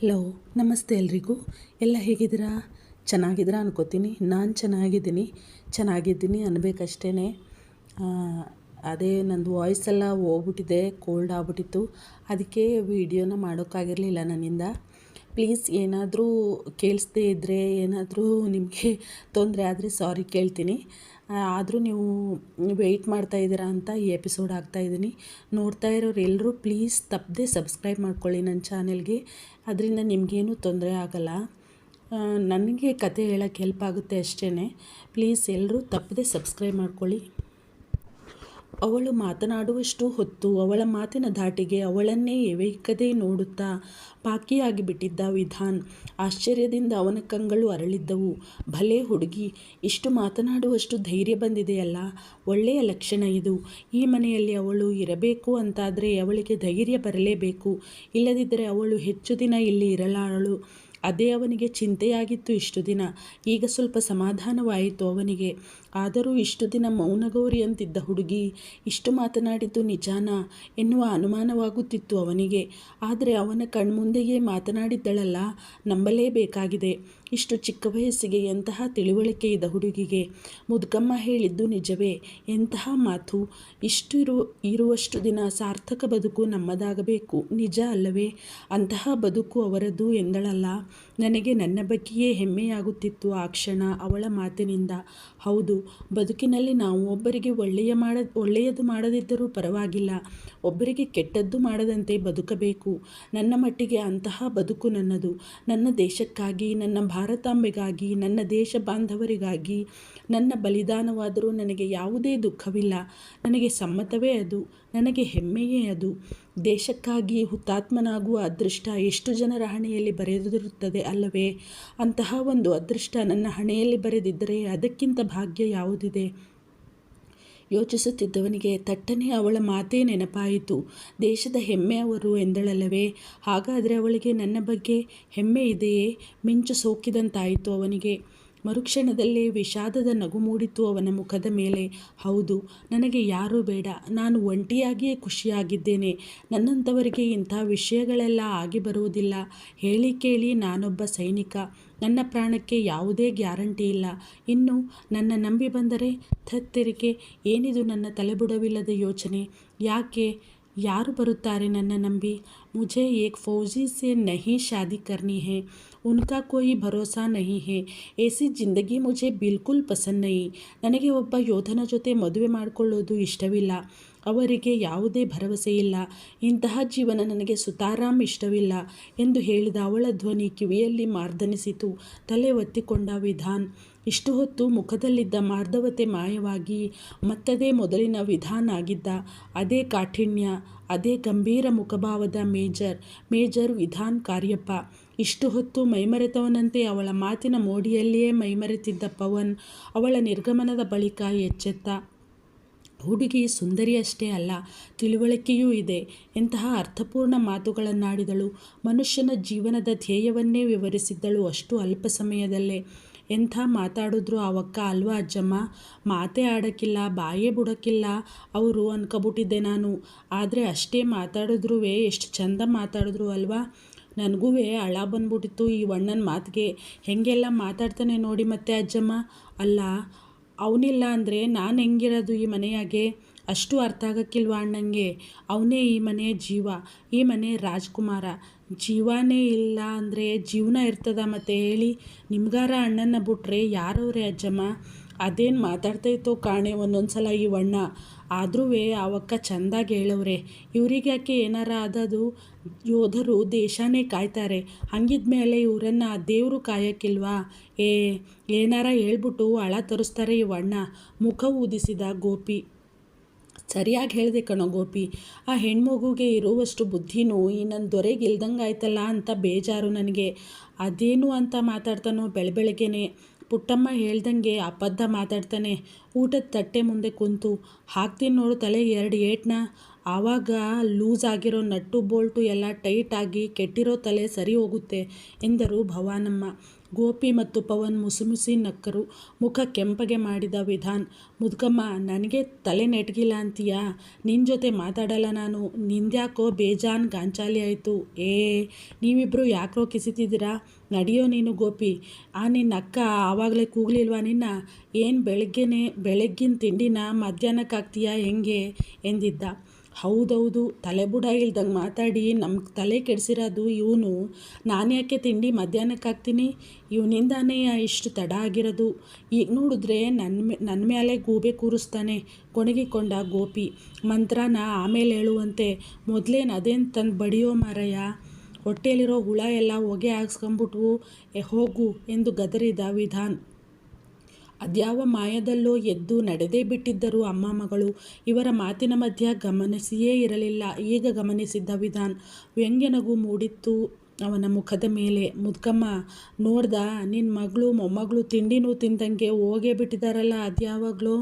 Hello ನಮಸ್ತೆ ಎಲ್ರಿಗೂ. ಎಲ್ಲ ಹೇಗಿದ್ದೀರಾ? ಚೆನ್ನಾಗಿದ್ದೀರಾ ಅನ್ಕೋತೀನಿ. ನಾನು ಚೆನ್ನಾಗಿದ್ದೀನಿ. ಚೆನ್ನಾಗಿದ್ದೀನಿ ಅನ್ಬೇಕಷ್ಟೇ ಅದೇ ನಂದು ವಾಯ್ಸ್ ಎಲ್ಲ ಹೋಗ್ಬಿಟ್ಟಿದೆ ಕೋಲ್ಡ್ ಆಗ್ಬಿಟ್ಟಿತ್ತು. ಅದಕ್ಕೆ ವೀಡಿಯೋನ ಮಾಡೋಕ್ಕಾಗಿರಲಿಲ್ಲ ನನ್ನಿಂದ. ಪ್ಲೀಸ್ ಏನಾದರೂ ಕೇಳಿಸ್ದೇ ಇದ್ದರೆ ಏನಾದರೂ ನಿಮಗೆ ತೊಂದರೆ ಆದರೆ ಸಾರಿ ಕೇಳ್ತೀನಿ. ಆದರೂ ನೀವು ವೆಯ್ಟ್ ಮಾಡ್ತಾ ಇದ್ದೀರಾ ಅಂತ ಈ ಎಪಿಸೋಡ್ ಹಾಕ್ತಾಯಿದ್ದೀನಿ ನೋಡ್ತಾ ಇರೋರು ಎಲ್ಲರೂ ಪ್ಲೀಸ್ ತಪ್ಪದೆ ಸಬ್ಸ್ಕ್ರೈಬ್ ಮಾಡ್ಕೊಳ್ಳಿ ನನ್ನ ಚಾನೆಲ್ಗೆ ಅದರಿಂದ ನಿಮಗೇನು ತೊಂದರೆ ಆಗಲ್ಲ. ನನಗೆ ಕತೆ ಹೇಳೋಕ್ಕೆ ಹೆಲ್ಪ್ ಆಗುತ್ತೆ ಅಷ್ಟೇ ಪ್ಲೀಸ್ ಎಲ್ಲರೂ ತಪ್ಪದೆ ಸಬ್ಸ್ಕ್ರೈಬ್ ಮಾಡ್ಕೊಳ್ಳಿ. ಅವಳು ಮಾತನಾಡುವಷ್ಟು ಹೊತ್ತು ಅವಳ ಮಾತಿನ ಧಾಟಿಗೆ ಅವಳನ್ನೇ ಎವೆಯಿಕ್ಕದೇ ನೋಡುತ್ತಾ ಪಾಕಿಯಾಗಿ ಬಿಟ್ಟಿದ್ದ ವಿಧಾನ್. ಆಶ್ಚರ್ಯದಿಂದ ಅವನ ಕಂಗಳು ಅರಳಿದ್ದವು. ಭಲೇ ಹುಡುಗಿ, ಇಷ್ಟು ಮಾತನಾಡುವಷ್ಟು ಧೈರ್ಯ ಬಂದಿದೆಯಲ್ಲ? ಒಳ್ಳೆಯ ಲಕ್ಷಣ ಇದು. ಈ ಮನೆಯಲ್ಲಿ ಅವಳು ಇರಬೇಕು ಅಂತಾದರೆ ಅವಳಿಗೆ ಧೈರ್ಯ ಬರಲೇಬೇಕು. ಇಲ್ಲದಿದ್ದರೆ ಅವಳು ಹೆಚ್ಚು ದಿನ ಇಲ್ಲಿ ಇರಲಾರಳು. ಅದೇ ಅವನಿಗೆ ಚಿಂತೆಯಾಗಿತ್ತು ಇಷ್ಟು ದಿನ. ಈಗ ಸ್ವಲ್ಪ ಸಮಾಧಾನವಾಯಿತು ಅವನಿಗೆ. ಆದರೂ ಇಷ್ಟು ದಿನ ಮೌನಗೌರಿ ಅಂತಿದ್ದ ಹುಡುಗಿ ಇಷ್ಟು ಮಾತನಾಡಿದ್ದು ನಿಜಾನ ಎನ್ನುವ ಅನುಮಾನವಾಗುತ್ತಿತ್ತು ಅವನಿಗೆ. ಆದರೆ ಅವನ ಕಣ್ಮುಂದೆಯೇ ಮಾತನಾಡಿದ್ದಳಲ್ಲ, ನಂಬಲೇಬೇಕಾಗಿದೆ. ಇಷ್ಟು ಚಿಕ್ಕ ವಯಸ್ಸಿಗೆ ಎಂತಹ ತಿಳುವಳಿಕೆ ಇದ್ದ ಹುಡುಗಿಗೆ? ಮುದುಕಮ್ಮ ಹೇಳಿದ್ದು ನಿಜವೇ. ಎಂತಹ ಮಾತು? ಇಷ್ಟು ಇರು, ಇರುವಷ್ಟು ದಿನ ಸಾರ್ಥಕ ಬದುಕು ನಮ್ಮದಾಗಬೇಕು. ನಿಜ ಅಲ್ಲವೇ? ಅಂತಹ ಬದುಕು ಅವರದ್ದು ಎಂದಳಲ್ಲ. ನನಗೆ ನನ್ನ ಬಗ್ಗೆಯೇ ಹೆಮ್ಮೆಯಾಗುತ್ತಿತ್ತು ಆ ಕ್ಷಣ ಅವಳ ಮಾತಿನಿಂದ. ಹೌದು ಬದುಕಿನಲ್ಲಿ ನಾವು ಒಬ್ಬರಿಗೆ ಒಳ್ಳೆಯ ಮಾಡ, ಒಳ್ಳೆಯದು ಮಾಡದಿದ್ದರೂ ಪರವಾಗಿಲ್ಲ. ಒಬ್ಬರಿಗೆ ಕೆಟ್ಟದ್ದು ಮಾಡದಂತೆ ಬದುಕಬೇಕು. ನನ್ನ ಮಟ್ಟಿಗೆ ಅಂತಹ ಬದುಕು ನನ್ನದು. ನನ್ನ ದೇಶಕ್ಕಾಗಿ, ನನ್ನ ಭಾರತಾಂಬೆಗಾಗಿ, ನನ್ನ ದೇಶ ಬಾಂಧವರಿಗಾಗಿ, ನನ್ನ ಬಲಿದಾನವಾದರೂ ನನಗೆ ಯಾವುದೇ ದುಃಖವಿಲ್ಲ. ನನಗೆ ಸಮ್ಮತವೇ ಅದು. ನನಗೆ ಹೆಮ್ಮೆಯೇ ಅದು. ದೇಶಕ್ಕಾಗಿ ಹುತಾತ್ಮನಾಗುವ ಅದೃಷ್ಟ ಎಷ್ಟು ಜನರ ಹಣೆಯಲ್ಲಿ ಬರೆದಿರುತ್ತದೆ ಅಲ್ಲವೇ? ಅಂತಹ ಒಂದು ಅದೃಷ್ಟ ನನ್ನ ಹಣೆಯಲ್ಲಿ ಬರೆದಿದ್ದರೆ ಅದಕ್ಕಿಂತ ಭಾಗ್ಯ ಯಾವುದಿದೆ? ಯೋಚಿಸುತ್ತಿದ್ದವನಿಗೆ ತಟ್ಟನೆ ಅವಳ ಮಾತೇ ನೆನಪಾಯಿತು. ದೇಶದ ಹೆಮ್ಮೆ ಅವರು ಎಂದಳಲ್ಲವೇ? ಹಾಗಾದರೆ ಅವಳಿಗೆ ನನ್ನ ಬಗ್ಗೆ ಹೆಮ್ಮೆ ಇದೆಯೇ? ಮಿಂಚು ಸೋಕಿದಂತಾಯಿತು ಅವನಿಗೆ. ಮರುಕ್ಷಣದಲ್ಲೇ ವಿಷಾದದ ನಗು ಮೂಡಿತು ಅವನ ಮುಖದ ಮೇಲೆ. ಹೌದು, ನನಗೆ ಯಾರೂ ಬೇಡ. ನಾನು ಒಂಟಿಯಾಗಿಯೇ ಖುಷಿಯಾಗಿದ್ದೇನೆ. ನನ್ನಂಥವರಿಗೆ ಇಂಥ ವಿಷಯಗಳೆಲ್ಲ ಆಗಿ ಬರುವುದಿಲ್ಲ. ಹೇಳಿ ಕೇಳಿ ನಾನೊಬ್ಬ ಸೈನಿಕ. ನನ್ನ ಪ್ರಾಣಕ್ಕೆ ಯಾವುದೇ ಗ್ಯಾರಂಟಿ ಇಲ್ಲ. ಇನ್ನು ನನ್ನ ನಂಬಿ ಬಂದರೆ ತತ್ತಿರಿಕೆ ಏನಿದು ನನ್ನ ತಲೆಬುಡವಿಲ್ಲದ ಯೋಚನೆ? ಯಾಕೆ? ಯಾರು ಬರುತ್ತಾರೆ ನನ್ನ ನಂಬಿ? ಮುಜೆ ಏಕ್ ಫೌಜಿ ಸೆ ನಹಿ ಶಾದಿ ಕರ್ನಿ ಹೇ. ಉನ್ಕಾ ಕೋಯಿ ಭರೋಸಾ ನಹಿ ಹೇ ಏಸಿ ಜಿಂದಗಿ ಮುಜೆ ಬಿಲ್ಕುಲ್ ಪಸಂದ್ ನಹಿ ನನಗೆ ಒಬ್ಬ ಯೋಧನ ಜೊತೆ ಮದುವೆ ಮಾಡಿಕೊಳ್ಳೋದು ಇಷ್ಟವಿಲ್ಲ। ಅವರಿಗೆ ಯಾವುದೇ ಭರವಸೆ ಇಲ್ಲ। ಇಂತಹ ಜೀವನ ನನಗೆ ಸುತಾರಾಮ್ ಇಷ್ಟವಿಲ್ಲ ಎಂದು ಹೇಳಿದ ಅವಳ ಧ್ವನಿ ಕಿವಿಯಲ್ಲಿ ಮಾರ್ದನಿಸಿತು। ತಲೆ ಒತ್ತಿಕೊಂಡ ವಿಧಾನ್, ಇಷ್ಟು ಹೊತ್ತು ಮುಖದಲ್ಲಿದ್ದ ಮಾರ್ಧವತೆ ಮಾಯವಾಗಿ ಮತ್ತದೇ ಮೊದಲಿನ ವಿಧಾನ್ ಆಗಿದ್ದ। ಅದೇ ಕಾಠಿಣ್ಯ, ಅದೇ ಗಂಭೀರ ಮುಖಭಾವದ ಮೇಜರ್ ಮೇಜರ್ ವಿಧಾನ್ ಕಾರ್ಯಪ್ಪ। ಇಷ್ಟು ಹೊತ್ತು ಮೈಮರೆತವನಂತೆ ಅವಳ ಮಾತಿನ ಮೋಡಿಯಲ್ಲಿಯೇ ಮೈಮರೆತಿದ್ದ ಪವನ್ ಅವಳ ನಿರ್ಗಮನದ ಬಳಿಕ ಎಚ್ಚೆತ್ತ. ಹುಡುಗಿ ಸುಂದರಿಯಷ್ಟೇ ಅಲ್ಲ, ತಿಳುವಳಿಕೆಯೂ ಇದೆ. ಎಂತಹ ಅರ್ಥಪೂರ್ಣ ಮಾತುಗಳನ್ನಾಡಿದಳು. ಮನುಷ್ಯನ ಜೀವನದ ಧ್ಯೇಯವನ್ನೇ ವಿವರಿಸಿದ್ದಳು ಅಷ್ಟು ಅಲ್ಪ ಸಮಯದಲ್ಲೇ. ಎಂಥ ಮಾತಾಡಿದ್ರು ಅವಕ್ಕ ಅಲ್ವಾ ಅಜ್ಜಮ್ಮ? ಮಾತೇ ಆಡೋಕ್ಕಿಲ್ಲ, ಬಾಯೇ ಬಿಡೋಕ್ಕಿಲ್ಲ. ಅವರು ಅನ್ಕೊಬಿಟ್ಟಿದ್ದೆ ನಾನು. ಆದರೆ ಅಷ್ಟೇ ಮಾತಾಡಿದ್ರೂ ಎಷ್ಟು ಚಂದ ಮಾತಾಡಿದ್ರು ಅಲ್ವಾ? ನನಗೂ ಹಳ ಬಂದ್ಬಿಟ್ಟಿತ್ತು ಈ ಅಣ್ಣನ ಮಾತಿಗೆ. ಹೇಗೆಲ್ಲ ಮಾತಾಡ್ತಾನೆ ನೋಡಿ ಮತ್ತೆ ಅಜ್ಜಮ್ಮ. ಅಲ್ಲ, ಅವನಿಲ್ಲ ಅಂದರೆ ನಾನು ಹೆಂಗಿರೋದು ಈ ಮನೆಯಾಗೆ? ಅಷ್ಟು ಅರ್ಥ ಆಗಕ್ಕಿಲ್ವ ಅಣ್ಣಂಗೆ? ಅವನೇ ಈ ಮನೆಯ ಜೀವ, ಈ ಮನೆ ರಾಜ್ಕುಮಾರ. ಜೀವನೇ ಇಲ್ಲ ಅಂದರೆ ಜೀವನ ಇರ್ತದ ಮತ್ತು ಹೇಳಿ? ನಿಮ್ಗಾರ ಅಣ್ಣನ ಬಿಟ್ರೆ ಯಾರವ್ರೆ ಅಜ್ಜಮ್ಮ? ಅದೇನು ಮಾತಾಡ್ತಾ ಇತ್ತು ಕಾಣೆ ಒಂದೊಂದು ಸಲ ಈ ಅಣ್ಣ. ಆದ್ರೂ ಅವಕ್ಕ ಚೆಂದಾಗಿ ಹೇಳವ್ರೆ. ಇವ್ರಿಗೆ ಯಾಕೆ ಏನಾರ ಆದದು ಯೋಧರು ದೇಶನೇ ಕಾಯ್ತಾರೆ. ಹಂಗಿದ್ಮೇಲೆ ಇವರನ್ನು ದೇವರು ಕಾಯಕ್ಕಿಲ್ವಾ? ಏ, ಏನಾರ ಹೇಳ್ಬಿಟ್ಟು ಅಳ ತರಿಸ್ತಾರೆ ಇವಣ್ಣ ಮುಖ ಊದಿಸಿದ ಗೋಪಿ. ಸರಿಯಾಗಿ ಹೇಳಿದೆ ಕಣೋ ಗೋಪಿ. ಆ ಹೆಣ್ಮಗುಗೆ ಇರುವಷ್ಟು ಬುದ್ಧಿನೂ ಈ ನನ್ನ ದೊರೆಗೆ ಇಲ್ದಂಗೆ ಆಯ್ತಲ್ಲ ಅಂತ ಬೇಜಾರು ನನಗೆ. ಅದೇನು ಅಂತ ಮಾತಾಡ್ತಾನೋ ಬೆಳ ಬೆಳಗ್ಗೆನೆ ಪುಟ್ಟಮ್ಮ ಹೇಳ್ದಂಗೆ ಅಬದ್ಧ ಮಾತಾಡ್ತಾನೆ. ಊಟದ ತಟ್ಟೆ ಮುಂದೆ ಕುಂತು, ಹಾಕ್ತೀನಿ ನೋಡು ತಲೆಗೆ ಎರಡು ಏಟ್ನ? ಆವಾಗ ಲೂಸ್ ಆಗಿರೋ ನಟ್ಟು ಬೋಲ್ಟು ಎಲ್ಲ ಟೈಟ್ ಆಗಿ ಕೆಟ್ಟಿರೋ ತಲೆ ಸರಿ ಹೋಗುತ್ತೆ ಎಂದರು ಭವಾನಮ್ಮ. ಗೋಪಿ ಮತ್ತು ಪವನ್ ಮುಸುಮುಸಿ ನಕ್ಕರು ಮುಖ ಕೆಂಪಗೆ ಮಾಡಿದ ವಿಧಾನ್. ಮುದುಕಮ್ಮ, ನನಗೆ ತಲೆ ನೆಟ್ಗಿಲ್ಲ ಅಂತೀಯಾ? ನಿನ್ನ ಜೊತೆ ಮಾತಾಡಲ್ಲ ನಾನು. ನಿಂದ್ಯಾಕೋ ಬೇಜಾನ್ ಗಾಂಚಾಲಿ ಆಯಿತು. ಏ ನೀವಿಬ್ಬರು ಯಾಕ್ರೋ ಕಿಸಿತಿದ್ದೀರಾ? ನಡೆಯೋ ನೀನು ಗೋಪಿ. ಆ ನಿನ್ನ ಅಕ್ಕ ಆವಾಗಲೇ ಕೂಗ್ಲಿಲ್ವಾ ನಿನ್ನ? ಏನು ಬೆಳಗ್ಗೆನೆ, ಬೆಳಗ್ಗಿನ ತಿಂಡಿನ ಮಧ್ಯಾಹ್ನಕ್ಕಾಗ್ತೀಯಾ ಹೆಂಗೆ? ಎಂದಿದ್ದ. ಹೌದೌದು ತಲೆಬುಡ ಇಲ್ದಂಗೆ ಮಾತಾಡಿ ನಮ್ಮ ತಲೆ ಕೆಡಿಸಿರೋದು ಇವನು. ನಾನು ಯಾಕೆ ತಿಂಡಿ ಮಧ್ಯಾಹ್ನಕ್ಕೆ ಹಾಕ್ತೀನಿ ಇವನಿಂದಾನೇ ಇಷ್ಟು ತಡ ಆಗಿರೋದು. ಈಗ ನೋಡಿದ್ರೆ ನನ್ನ ನನ್ನ ಮೇಲೆ ಗೂಬೆ ಕೂರಿಸ್ತಾನೆ ಕೊಣಗಿಕೊಂಡ ಗೋಪಿ. ಮಂತ್ರನ ಆಮೇಲೆ ಹೇಳುವಂತೆ, ಮೊದಲೇನು ಅದೇನು ತಂದು ಬಡಿಯೋ ಮಾರಯ್ಯ? ಹೊಟ್ಟೆಯಲ್ಲಿರೋ ಹುಳ ಎಲ್ಲ ಹೊಗೆ ಹಾಕ್ಸ್ಕೊಂಬಿಟ್ವು. ಹೋಗು ಎಂದು ಗದರಿದ ವಿಧಾನ್. ಅದ್ಯಾವ ಮಾಯದಲ್ಲೋ ಎದ್ದು ನಡೆದೇ ಬಿಟ್ಟಿದ್ದರು ಅಮ್ಮ ಮಗಳು. ಇವರ ಮಾತಿನ ಮಧ್ಯ ಗಮನಿಸಿಯೇ ಇರಲಿಲ್ಲ. ಈಗ ಗಮನಿಸಿದ್ದ ವಿಧಾನ್ ವ್ಯಂಗ್ಯನಗು ಮೂಡಿತ್ತು ಅವನ ಮುಖದ ಮೇಲೆ. ಮುದ್ಕಮ್ಮ, ನೋಡ್ದ ನಿನ್ನ ಮಗಳು ಮೊಮ್ಮಗಳು ತಿಂಡಿನೂ ತಿಂದಂಗೆ ಹೋಗೇ ಬಿಟ್ಟಿದ್ದಾರಲ್ಲ ಅದ್ಯಾವಾಗಲೂ?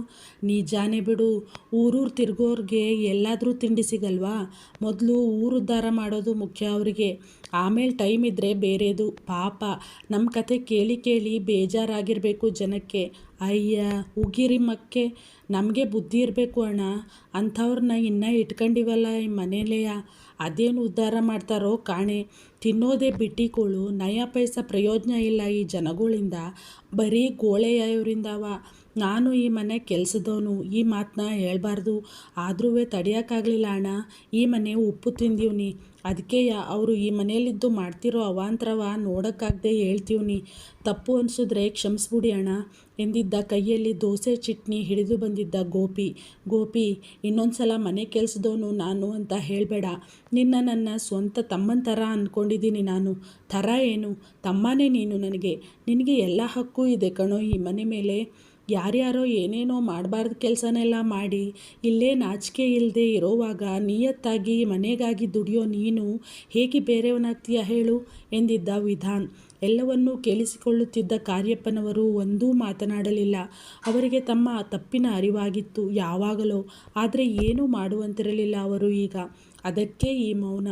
ಜಾನೆ ಬಿಡು. ಊರೂರು ತಿರ್ಗೋರ್ಗೆ ಎಲ್ಲಾದರೂ ತಿಂಡಿ ಸಿಗಲ್ವಾ? ಮೊದಲು ಊರುದ್ಧಾರ ಮಾಡೋದು ಮುಖ್ಯ ಅವರಿಗೆ. ಆಮೇಲೆ ಟೈಮ್ ಇದ್ದರೆ ಬೇರೆದು. ಪಾಪ ನಮ್ಮ ಕತೆ ಕೇಳಿ ಕೇಳಿ ಬೇಜಾರಾಗಿರಬೇಕು ಜನಕ್ಕೆ. ಅಯ್ಯ ಉಗಿರಿ ಮಕ್ಕೆ ನಮಗೆ ಬುದ್ಧಿ ಇರಬೇಕು ಅಣ್ಣ. ಅಂಥವ್ರನ್ನ ಇನ್ನೂ ಇಟ್ಕೊಂಡಿವಲ್ಲ ಈ ಮನೇಲೆಯ. ಅದೇನು ಉದ್ಧಾರ ಮಾಡ್ತಾರೋ ಕಾಣೆ. ತಿನ್ನೋದೇ ಬಿಟ್ಟಿಕೋಳು ನಯ ಪೈಸ ಪ್ರಯೋಜನ ಇಲ್ಲ ಈ ಜನಗಳಿಂದ. ಬರೀ ಗೋಳೆಯ ಇವರಿಂದವ. ನಾನು ಈ ಮನೆ ಕೆಲಸದವನು, ಈ ಮಾತನ್ನ ಹೇಳಬಾರ್ದು. ಆದ್ರೂ ತಡಿಯೋಕ್ಕಾಗಲಿಲ್ಲ ಅಣ್ಣ. ಈ ಮನೆ ಉಪ್ಪು ತಿಂದೀವ್ನಿ. ಅದಕ್ಕೆ ಅವರು ಈ ಮನೆಯಲ್ಲಿದ್ದು ಮಾಡ್ತಿರೋ ಅವಾಂತರವ ನೋಡೋಕ್ಕಾಗದೆ ಹೇಳ್ತೀವ್ನಿ. ತಪ್ಪು ಅನಿಸಿದ್ರೆ ಕ್ಷಮಿಸ್ಬಿಡಿ ಅಣ್ಣ ಎಂದಿದ್ದ ಕೈಯಲ್ಲಿ ದೋಸೆ, ಚಟ್ನಿ ಹಿಡಿದು ಬಂದಿದ್ದ ಗೋಪಿ. ಗೋಪಿ ಇನ್ನೊಂದು ಸಲ ಮನೆ ಕೆಲಸದವನು ನಾನು ಅಂತ ಹೇಳಬೇಡ. ನಿನ್ನ ನನ್ನ ಸ್ವಂತ ತಮ್ಮನ ಥರ ಅಂದ್ಕೊಂಡಿದ್ದೀನಿ ನಾನು. ಥರ ಏನು? ತಮ್ಮನೇ ನೀನು ನನಗೆ. ನಿನಗೆ ಎಲ್ಲ ಹಕ್ಕು ಇದೆ ಕಣೋ ಈ ಮನೆ ಮೇಲೆ. ಯಾರ್ಯಾರೋ ಏನೇನೋ ಮಾಡಬಾರ್ದು ಕೆಲಸನೆಲ್ಲ ಮಾಡಿ, ಇಲ್ಲೇ ನಾಚಿಕೆ ಇಲ್ಲದೆ ಇರೋವಾಗ ನಿಯತ್ತಾಗಿ ಮನೆಗಾಗಿ ದುಡಿಯೋ ನೀನು ಹೇಗೆ ಬೇರೆಯವನಾಗ್ತೀಯ ಹೇಳು ಎಂದಿದ್ದ ವಿಧಾನ್. ಎಲ್ಲವನ್ನೂ ಕೇಳಿಸಿಕೊಳ್ಳುತ್ತಿದ್ದ ಕಾರ್ಯಪ್ಪನವರು ಒಂದೂ ಮಾತನಾಡಲಿಲ್ಲ. ಅವರಿಗೆ ತಮ್ಮ ತಪ್ಪಿನ ಅರಿವಾಗಿತ್ತು ಯಾವಾಗಲೋ, ಆದರೆ ಏನೂ ಮಾಡುವಂತಿರಲಿಲ್ಲ ಅವರು ಈಗ. ಅದಕ್ಕೆ ಈ ಮೌನ.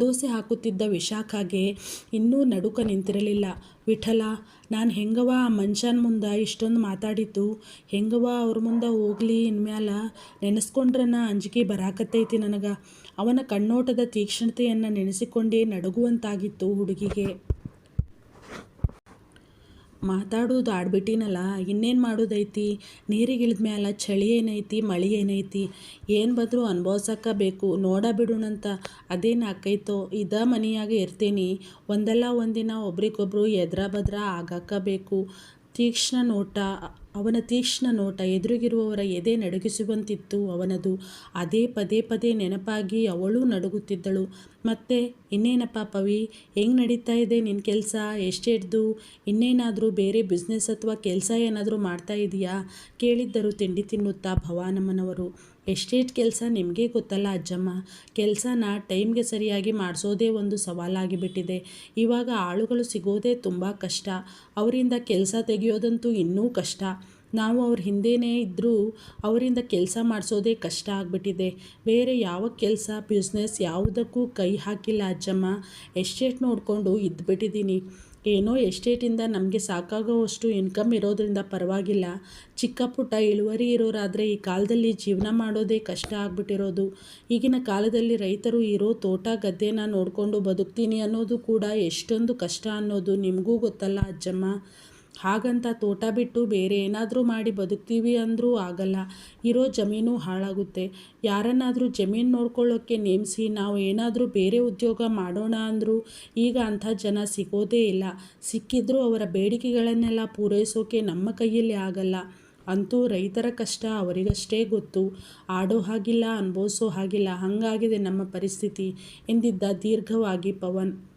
ದೋಸೆ ಹಾಕುತ್ತಿದ್ದ ವಿಶಾಖಾಗೆ ಇನ್ನೂ ನಡುಕ ನಿಂತಿರಲಿಲ್ಲ. ವಿಠಲ, ನಾನು ಹೆಂಗವ ಆ ಮನುಷ್ಯನ ಮುಂದೆ ಇಷ್ಟೊಂದು ಮಾತಾಡಿತ್ತು ಹೆಂಗವ ಅವ್ರ ಮುಂದೆ ಹೋಗ್ಲಿ ಇನ್ಮ್ಯಾಲ? ನೆನೆಸ್ಕೊಂಡ್ರನ ಅಂಜಿಕೆ ಬರಾಕತ್ತೈತಿ ನನಗೆ. ಅವನ ಕಣ್ಣೋಟದ ತೀಕ್ಷ್ಣತೆಯನ್ನು ನೆನೆಸಿಕೊಂಡೇ ನಡುಗುವಂತಾಗಿತ್ತು ಹುಡುಗಿಗೆ. ಮಾತಾಡೋದು ಆಡ್ಬಿಟ್ಟಿನಲ್ಲ, ಇನ್ನೇನು ಮಾಡೋದೈತಿ? ನೀರಿಗೆ ಮ್ಯಾಲ ಚಳಿ ಏನೈತಿ, ಮಳೆ ಏನೈತಿ? ಏನು ಬಂದರೂ ಅನ್ಭವ್ಸಕ್ಕ ಬೇಕು, ನೋಡ ಬಿಡೋಣಂತ ಅದೇನು ಆಕೈತೋ ಇದ ಮನೆಯಾಗ ಇರ್ತೀನಿ. ಒಂದಲ್ಲ ಒಂದಿನ ಒಬ್ರಿಗೊಬ್ರು ಎದ್ರ ಬದ್ರ ಆಗಕ್ಕ ಬೇಕು. ತೀಕ್ಷ್ಣ ನೋಟ ಅವನ ತೀಕ್ಷ್ಣ ನೋಟ ಎದುರಿಗಿರುವವರ ಎದೆ ನಡುಗಿಸುವಂತಿತ್ತು. ಅವನದು ಅದೇ ಪದೇ ಪದೇ ನೆನಪಾಗಿ ಅವಳು ನಡುಗುತ್ತಿದ್ದಳು. ಮತ್ತೆ, ಇನ್ನೇನಪ್ಪ ಪವಿ, ಹೆಂಗೆ ನಡೀತಾ ಇದೆ ನಿನ್ನ ಕೆಲಸ? ಎಷ್ಟೆಡ್ದು ಇನ್ನೇನಾದರೂ ಬೇರೆ ಬಿಸ್ನೆಸ್ ಅಥವಾ ಕೆಲಸ ಏನಾದರೂ ಮಾಡ್ತಾ ಇದೆಯಾ? ಕೇಳಿದ್ದರು ತಿಂಡಿ ತಿನ್ನುತ್ತಾ ಭವಾನಮ್ಮನವರು. ಎಷ್ಟೇಟ್ ಕೆಲಸ ನಿಮಗೆ ಗೊತ್ತಲ್ಲ ಅಜ್ಜಮ್ಮ? ಕೆಲಸನ ಟೈಮ್ಗೆ ಸರಿಯಾಗಿ ಮಾಡಿಸೋದೇ ಒಂದು ಸವಾಲಾಗಿಬಿಟ್ಟಿದೆ. ಇವಾಗ ಆಳುಗಳು ಸಿಗೋದೇ ತುಂಬ ಕಷ್ಟ. ಅವರಿಂದ ಕೆಲಸ ತೆಗೆಯೋದಂತೂ ಇನ್ನೂ ಕಷ್ಟ. ನಾವು ಅವ್ರ ಹಿಂದೆಯೇ ಇದ್ದರೂ ಅವರಿಂದ ಕೆಲಸ ಮಾಡಿಸೋದೇ ಕಷ್ಟ ಆಗಿಬಿಟ್ಟಿದೆ. ಬೇರೆ ಯಾವ ಕೆಲಸ ಬಿಸ್ನೆಸ್ ಯಾವುದಕ್ಕೂ ಕೈ ಹಾಕಿಲ್ಲ ಅಜ್ಜಮ್ಮ. ಎಸ್ಟೇಟ್ ನೋಡಿಕೊಂಡು ಇದ್ದುಬಿಟ್ಟಿದ್ದೀನಿ ಏನೋ ಎಸ್ಟೇಟಿಂದ ನಮಗೆ ಸಾಕಾಗೋವಷ್ಟು ಇನ್ಕಮ್ ಇರೋದ್ರಿಂದ ಪರವಾಗಿಲ್ಲ. ಚಿಕ್ಕ ಪುಟ್ಟ ಇಳುವರಿ ಇರೋರಾದರೆ ಈ ಕಾಲದಲ್ಲಿ ಜೀವನ ಮಾಡೋದೇ ಕಷ್ಟ ಆಗ್ಬಿಟ್ಟಿರೋದು. ಈಗಿನ ಕಾಲದಲ್ಲಿ ರೈತರು ಇರೋ ತೋಟ ಗದ್ದೆನ ನೋಡಿಕೊಂಡು ಬದುಕ್ತೀನಿ ಅನ್ನೋದು ಕೂಡ ಎಷ್ಟೊಂದು ಕಷ್ಟ ಅನ್ನೋದು ನಿಮಗೂ ಗೊತ್ತಲ್ಲ ಅಜ್ಜಮ್ಮ. ಹಾಗಂತ ತೋಟ ಬಿಟ್ಟು ಬೇರೆ ಏನಾದರೂ ಮಾಡಿ ಬದುಕ್ತೀವಿ ಅಂದರೂ ಆಗಲ್ಲ. ಇರೋ ಜಮೀನು ಹಾಳಾಗುತ್ತೆ. ಯಾರನ್ನಾದರೂ ಜಮೀನು ನೋಡ್ಕೊಳ್ಳೋಕ್ಕೆ ನೇಮಿಸಿ ನಾವು ಏನಾದರೂ ಬೇರೆ ಉದ್ಯೋಗ ಮಾಡೋಣ ಅಂದರೂ ಈಗ ಅಂಥ ಜನ ಸಿಗೋದೇ ಇಲ್ಲ. ಸಿಕ್ಕಿದ್ರೂ ಅವರ ಬೇಡಿಕೆಗಳನ್ನೆಲ್ಲ ಪೂರೈಸೋಕೆ ನಮ್ಮ ಕೈಯಲ್ಲಿ ಆಗಲ್ಲ. ಅಂತೂ ರೈತರ ಕಷ್ಟ ಅವರಿಗಷ್ಟೇ ಗೊತ್ತು. ಆಡೋ ಹಾಗಿಲ್ಲ, ಅನುಭವಿಸೋ ಹಾಗಿಲ್ಲ. ಹಾಗಾಗಿದೆ ನಮ್ಮ ಪರಿಸ್ಥಿತಿ, ಎಂದಿದ್ದ ದೀರ್ಘವಾಗಿ ಪವನ್.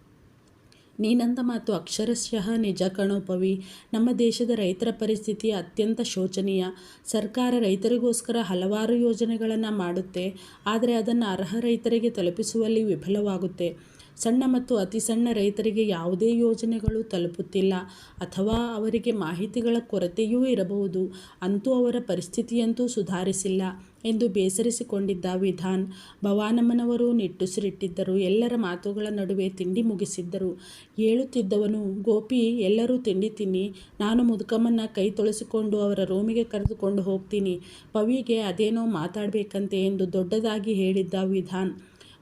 ನೀನಂದ ಮಾತು ಅಕ್ಷರಶಃ ನಿಜ ಕಣೋಪವಿ ನಮ್ಮ ದೇಶದ ರೈತರ ಪರಿಸ್ಥಿತಿ ಅತ್ಯಂತ ಶೋಚನೀಯ. ಸರ್ಕಾರ ರೈತರಿಗೋಸ್ಕರ ಹಲವಾರು ಯೋಜನೆಗಳನ್ನು ಮಾಡುತ್ತೆ, ಆದರೆ ಅದನ್ನು ಅರ್ಹ ರೈತರಿಗೆ ತಲುಪಿಸುವಲ್ಲಿ ವಿಫಲವಾಗುತ್ತೆ. ಸಣ್ಣ ಮತ್ತು ಅತಿ ಸಣ್ಣ ರೈತರಿಗೆ ಯಾವುದೇ ಯೋಜನೆಗಳು ತಲುಪುತ್ತಿಲ್ಲ ಅಥವಾ ಅವರಿಗೆ ಮಾಹಿತಿಗಳ ಕೊರತೆಯೂ ಇರಬಹುದು. ಅಂತೂ ಅವರ ಪರಿಸ್ಥಿತಿಯಂತೂ ಸುಧಾರಿಸಿಲ್ಲ ಎಂದು ಬೇಸರಿಸಿಕೊಂಡಿದ್ದ ವಿಧಾನ್. ಭವಾನಮ್ಮನವರು ನಿಟ್ಟುಸಿರಿಟ್ಟಿದ್ದರು. ಎಲ್ಲರ ಮಾತುಗಳ ನಡುವೆ ತಿಂಡಿ ಮುಗಿಸಿದ್ದರು. ಹೇಳುತ್ತಿದ್ದವನು ಗೋಪಿ, ಎಲ್ಲರೂ ತಿಂಡಿ ತಿನ್ನಿ. ನಾನು ಮುದುಕಮ್ಮನ ಕೈ ತೊಳೆಸಿಕೊಂಡು ಅವರ ರೂಮಿಗೆ ಕರೆದುಕೊಂಡು ಹೋಗ್ತೀನಿ. ಪವಿಗೆ ಅದೇನೋ ಮಾತಾಡಬೇಕಂತೆ ಎಂದು ದೊಡ್ಡದಾಗಿ ಹೇಳಿದ್ದ ವಿಧಾನ್.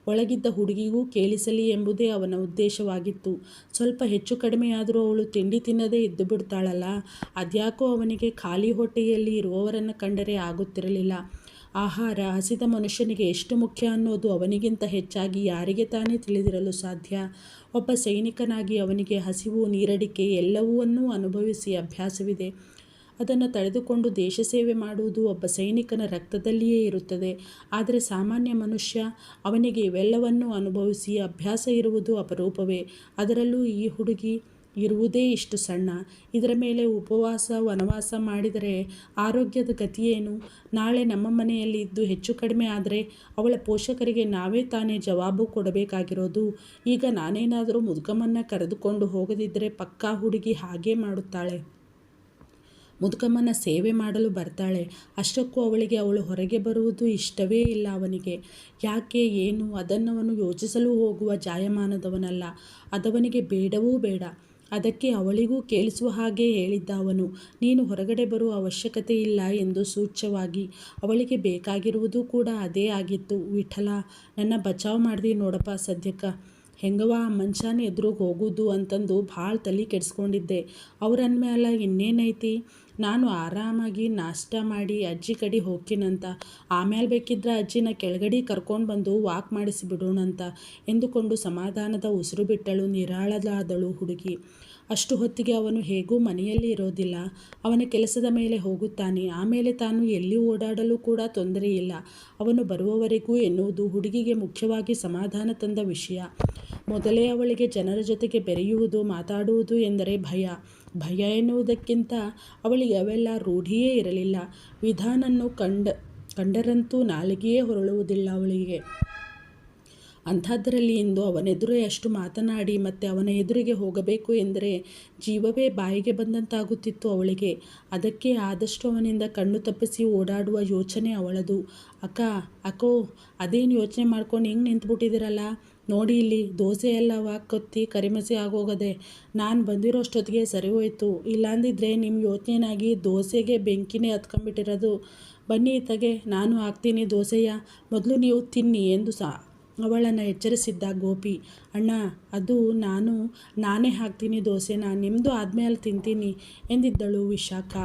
ಒಳಗಿದ್ದ ಹುಡುಗಿಗೂ ಕೇಳಿಸಲಿ ಎಂಬುದೇ ಅವನ ಉದ್ದೇಶವಾಗಿತ್ತು. ಸ್ವಲ್ಪ ಹೆಚ್ಚು ಕಡಿಮೆಯಾದರೂ ಅವಳು ತಿಂಡಿ ತಿನ್ನದೇ ಇದ್ದು ಬಿಡ್ತಾಳಲ್ಲ. ಅದ್ಯಾಕೋ ಅವನಿಗೆ ಖಾಲಿ ಹೊಟ್ಟೆಯಲ್ಲಿ ಇರುವವರನ್ನು ಕಂಡರೆ ಆಗುತ್ತಿರಲಿಲ್ಲ. ಆಹಾರ ಹಸಿದ ಮನುಷ್ಯನಿಗೆ ಎಷ್ಟು ಮುಖ್ಯ ಅನ್ನೋದು ಅವನಿಗಿಂತ ಹೆಚ್ಚಾಗಿ ಯಾರಿಗೆ ತಾನೇ ತಿಳಿದಿರಲು ಸಾಧ್ಯ? ಒಬ್ಬ ಸೈನಿಕನಾಗಿ ಅವನಿಗೆ ಹಸಿವು, ನೀರಡಿಕೆ ಎಲ್ಲವನ್ನೂ ಅನುಭವಿಸಿ ಅಭ್ಯಾಸವಿದೆ. ಅದನ್ನು ತಡೆದುಕೊಂಡು ದೇಶ ಸೇವೆ ಮಾಡುವುದು ಒಬ್ಬ ಸೈನಿಕನ ರಕ್ತದಲ್ಲಿಯೇ ಇರುತ್ತದೆ. ಆದರೆ ಸಾಮಾನ್ಯ ಮನುಷ್ಯ ಅವನಿಗೆ ಇವೆಲ್ಲವನ್ನೂ ಅನುಭವಿಸಿ ಅಭ್ಯಾಸ ಇರುವುದು ಅಪರೂಪವೇ. ಅದರಲ್ಲೂ ಈ ಹುಡುಗಿ ಇರುವುದೇ ಇಷ್ಟು ಸಣ್ಣ. ಇದರ ಮೇಲೆ ಉಪವಾಸ, ವನವಾಸ ಮಾಡಿದರೆ ಆರೋಗ್ಯದ ಗತಿಯೇನು? ನಾಳೆ ನಮ್ಮ ಮನೆಯಲ್ಲಿ ಇದ್ದು ಹೆಚ್ಚು ಕಡಿಮೆ ಆದರೆ ಅವಳ ಪೋಷಕರಿಗೆ ನಾವೇ ತಾನೇ ಜವಾಬು ಕೊಡಬೇಕಾಗಿರೋದು. ಈಗ ನಾನೇನಾದರೂ ಮುದುಕಮ್ಮನ್ನ ಕರೆದುಕೊಂಡು ಹೋಗದಿದ್ದರೆ ಪಕ್ಕಾ ಹುಡುಗಿ ಹಾಗೇ ಮಾಡುತ್ತಾಳೆ. ಮುದುಕಮ್ಮನ ಸೇವೆ ಮಾಡಲು ಬರ್ತಾಳೆ. ಅಷ್ಟಕ್ಕೂ ಅವಳಿಗೆ ಅವಳು ಹೊರಗೆ ಬರುವುದು ಇಷ್ಟವೇ ಇಲ್ಲ ಅವನಿಗೆ. ಯಾಕೆ, ಏನು, ಅದನ್ನವನು ಯೋಚಿಸಲು ಹೋಗುವ ಜಾಯಮಾನದವನಲ್ಲ. ಅದವನಿಗೆ ಬೇಡವೂ ಬೇಡ. ಅದಕ್ಕೆ ಅವಳಿಗೂ ಕೇಳಿಸುವ ಹಾಗೆ ಹೇಳಿದ್ದ ಅವನು. ನೀನು ಹೊರಗಡೆ ಬರುವ ಅವಶ್ಯಕತೆ ಇಲ್ಲ ಎಂದು ಸೂಚ್ಯವಾಗಿ ಅವಳಿಗೆ ಬೇಕಾಗಿರುವುದು ಕೂಡ ಅದೇ ಆಗಿತ್ತು. ವಿಠಲ, ನನ್ನ ಬಚಾವ್ ಮಾಡ್ದಿ ನೋಡಪ್ಪ ಸದ್ಯಕ್ಕ. ಹೆಂಗವ ಮನುಷ್ಯನ ಎದುರಿಗೆ ಹೋಗೋದು ಅಂತಂದು ಭಾಳ ತಲೆ ಕೆಡಿಸ್ಕೊಂಡಿದ್ದೆ. ಅವ್ರಂದ್ಮೇಲೆ ಇನ್ನೇನೈತಿ? ನಾನು ಆರಾಮಾಗಿ ನಾಷ್ಟ ಮಾಡಿ ಅಜ್ಜಿ ಕಡೆ ಹೋಗ್ತೀನಂತ ಆಮೇಲೆ ಬೇಕಿದ್ರೆ ಅಜ್ಜಿನ ಕೆಳಗಡೆ ಕರ್ಕೊಂಡು ಬಂದು ವಾಕ್ ಮಾಡಿಸಿ ಬಿಡೋಣಂತ ಎಂದುಕೊಂಡು ಸಮಾಧಾನದ ಉಸಿರು ಬಿಟ್ಟಳು ನಿರಾಳದಾದಳು ಹುಡುಗಿ. ಅಷ್ಟು ಹೊತ್ತಿಗೆ ಅವನು ಹೇಗೂ ಮನೆಯಲ್ಲಿ ಇರೋದಿಲ್ಲ. ಅವನ ಕೆಲಸದ ಮೇಲೆ ಹೋಗುತ್ತಾನೆ. ಆಮೇಲೆ ತಾನು ಎಲ್ಲಿ ಓಡಾಡಲು ಕೂಡ ತೊಂದರೆ ಇಲ್ಲ. ಅವನು ಬರುವವರೆಗೂ ಎನ್ನುವುದು ಹುಡುಗಿಗೆ ಮುಖ್ಯವಾಗಿ ಸಮಾಧಾನ ತಂದ ವಿಷಯ. ಮೊದಲೇ ಅವಳಿಗೆ ಜನರ ಜೊತೆಗೆ ಬೆರೆಯುವುದು, ಮಾತಾಡುವುದು ಎಂದರೆ ಭಯ. ಭಯ ಎನ್ನುವುದಕ್ಕಿಂತ ಅವಳಿಗೆ ಅವೆಲ್ಲ ರೂಢಿಯೇ ಇರಲಿಲ್ಲ. ವಿಧಾನನ್ನು ಕಂಡ, ಕಂಡರಂತೂ ನಾಲಿಗೆಯೇ ಹೊರಳುವುದಿಲ್ಲ ಅವಳಿಗೆ. ಅಂಥದ್ದರಲ್ಲಿ ಇಂದು ಅವನೆದುರೇ ಅಷ್ಟು ಮಾತನಾಡಿ ಮತ್ತೆ ಅವನ ಎದುರಿಗೆ ಹೋಗಬೇಕು ಎಂದರೆ ಜೀವವೇ ಬಾಯಿಗೆ ಬಂದಂತಾಗುತ್ತಿತ್ತು ಅವಳಿಗೆ. ಅದಕ್ಕೆ ಆದಷ್ಟು ಅವನಿಂದ ಕಣ್ಣು ತಪ್ಪಿಸಿ ಓಡಾಡುವ ಯೋಚನೆ ಅವಳದು. ಅಕ್ಕ, ಅಕ್ಕೋ, ಅದೇನು ಯೋಚನೆ ಮಾಡ್ಕೊಂಡು ಹೆಂಗೆ ನಿಂತ್ಬಿಟ್ಟಿದ್ದೀರಲ್ಲ? ನೋಡಿ ಇಲ್ಲಿ ದೋಸೆ ಎಲ್ಲ ಕೊತ್ತಿ ಕರಿಮಸಿ ಆಗೋಗದೆ. ನಾನು ಬಂದಿರೋ ಅಷ್ಟೊತ್ತಿಗೆ ಸರಿ ಹೋಯಿತು. ಇಲ್ಲಾಂದಿದ್ರೆ ನಿಮ್ಮ ಯೋಚನೆನಾಗಿ ದೋಸೆಗೆ ಬೆಂಕಿನೇ ಹತ್ಕೊಂಡ್ಬಿಟ್ಟಿರೋದು. ಬನ್ನಿ ತಗೆ ನಾನು ಹಾಕ್ತೀನಿ ದೋಸೆಯ. ಮೊದಲು ನೀವು ತಿನ್ನಿ ಎಂದು ಸಹ ಅವಳನ್ನು ಎಚ್ಚರಿಸಿದ್ದ ಗೋಪಿ. ಅಣ್ಣ, ಅದು ನಾನು, ನಾನೇ ಹಾಕ್ತೀನಿ ದೋಸೆನ ನಿಮ್ಮದು ಆದಮೇಲೆ ತಿಂತೀನಿ ಎಂದಿದ್ದಳು ವಿಶಾಖ.